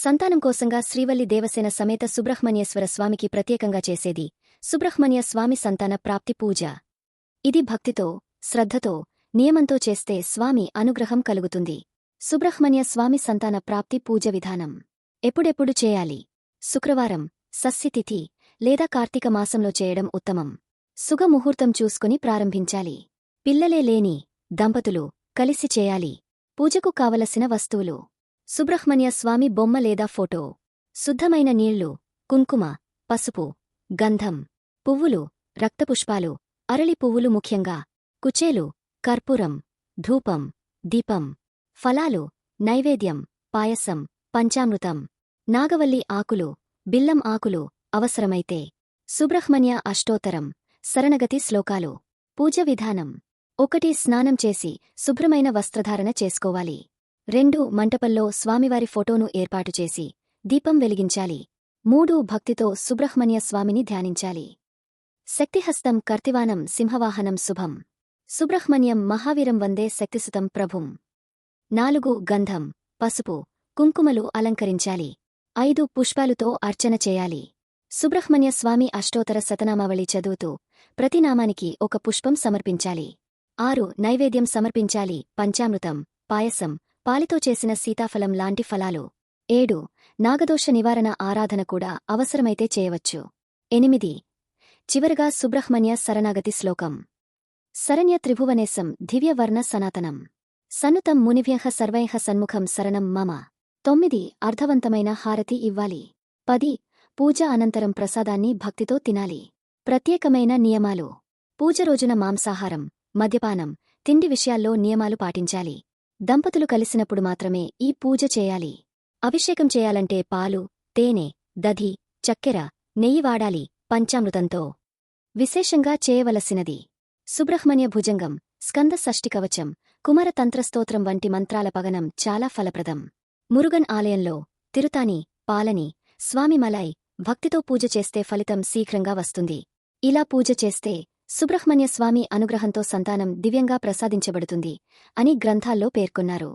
సంతానం కోసంగా శ్రీవల్లి దేవసేన సమేత సుబ్రహ్మణ్యేశ్వర స్వామికి ప్రత్యేకంగా చేసేది సుబ్రహ్మణ్య స్వామి సంతాన ప్రాప్తి పూజ. ఇది భక్తితో శ్రద్ధతో నియమంతో చేస్తే స్వామి అనుగ్రహం కలుగుతుంది. సుబ్రహ్మణ్య స్వామి సంతాన ప్రాప్తి పూజ విధానం. ఎప్పుడెప్పుడు చేయాలి? శుక్రవారం సస్యతిథి లేదా కార్తీక మాసంలో చేయడం ఉత్తమం. సుగముహూర్తం చూసుకుని ప్రారంభించాలి. పిల్లలే లేని దంపతులు కలిసి చేయాలి. పూజకు కావలసిన వస్తువులు. సుబ్రహ్మణ్య స్వామి బొమ్మ లేదా ఫోటో. శుద్ధమైన నీళ్ళు కుంకుమ పసుపు గంధం పువ్వులు రక్తపుష్పాలు అరళి పువ్వులు ముఖ్యంగా. కుచేలు కర్పూరం ధూపం దీపం. ఫలాలు నైవేద్యం పాయసం పంచామృతం. నాగవల్లి ఆకులు బిల్లం ఆకులు అవసరమైతే. సుబ్రహ్మణ్య అష్టోత్తరం శరణగతి శ్లోకాలు. పూజ విధానం. ఒకటి స్నానం చేసి శుభ్రమైన వస్త్రధారణ చేసుకోవాలి. రెండు మంటపంలో స్వామివారి ఫోటోను ఏర్పాటు చేసి దీపం వెలిగించాలి. మూడు భక్తితో సుబ్రహ్మణ్య స్వామిని ధ్యానించాలి. శక్తిహస్తం కర్తివానం సింహవాహనం శుభం. సుబ్రహ్మణ్యం మహావీరం వందే శక్తిసుతం ప్రభుం. నాలుగు గంధం పసుపు కుంకుమలు అలంకరించాలి. ఐదు పుష్పాలుతో అర్చన చేయాలి. సుబ్రహ్మణ్య స్వామి అష్టోత్తర శతనామావళి చదువుతూ ప్రతి నామానికి ఒక పుష్పం సమర్పించాలి. ఆరు నైవేద్యం సమర్పించాలి. పంచామృతం పాయసం పాలితో చేసిన సీతాఫలం లాంటి ఫలాలు. ఏడు నాగదోష నివారణ ఆరాధన కూడా అవసరమైతే చేయవచ్చు. ఎనిమిది చివరగా సుబ్రహ్మణ్య శరణాగతి శ్లోకం. శరణ్య త్రిభువనేశం దివ్యవర్ణ సనాతనం. సన్నుతం మునివ్యహ సర్వైహ సన్ముఖం శరణం మమ. తొమ్మిది అర్థవంతమైన హారతి ఇవ్వాలి. పది పూజ అనంతరం ప్రసాదాన్ని భక్తితో తినాలి. ప్రత్యేకమైన నియమాలు. పూజ రోజున మాంసాహారం మద్యపానం తిండి విషయాల్లో నియమాలు పాటించాలి. దంపతులు కలిసినప్పుడు మాత్రమే ఈ పూజ చేయాలి. అభిషేకం చేయాలంటే పాలు తేనె దధి చక్కెర నెయ్యి వాడాలి పంచామృతంతో. విశేషంగా చేయవలసినది. సుబ్రహ్మణ్య భుజంగం స్కంద షష్ఠికవచం కవచం వంటి మంత్రాల పగనం చాలా ఫలప్రదం. మురుగన్ ఆలయంలో తిరుతాని పాలని స్వామిమలై భక్తితో పూజ చేస్తే ఫలితం శీఘ్రంగా వస్తుంది. ఇలా పూజ చేస్తే సుబ్రహ్మణ్య స్వామి అనుగ్రహంతో సంతానం దివ్యంగా ప్రసాదించబడుతుంది అని గ్రంథాల్లో పేర్కొన్నారు.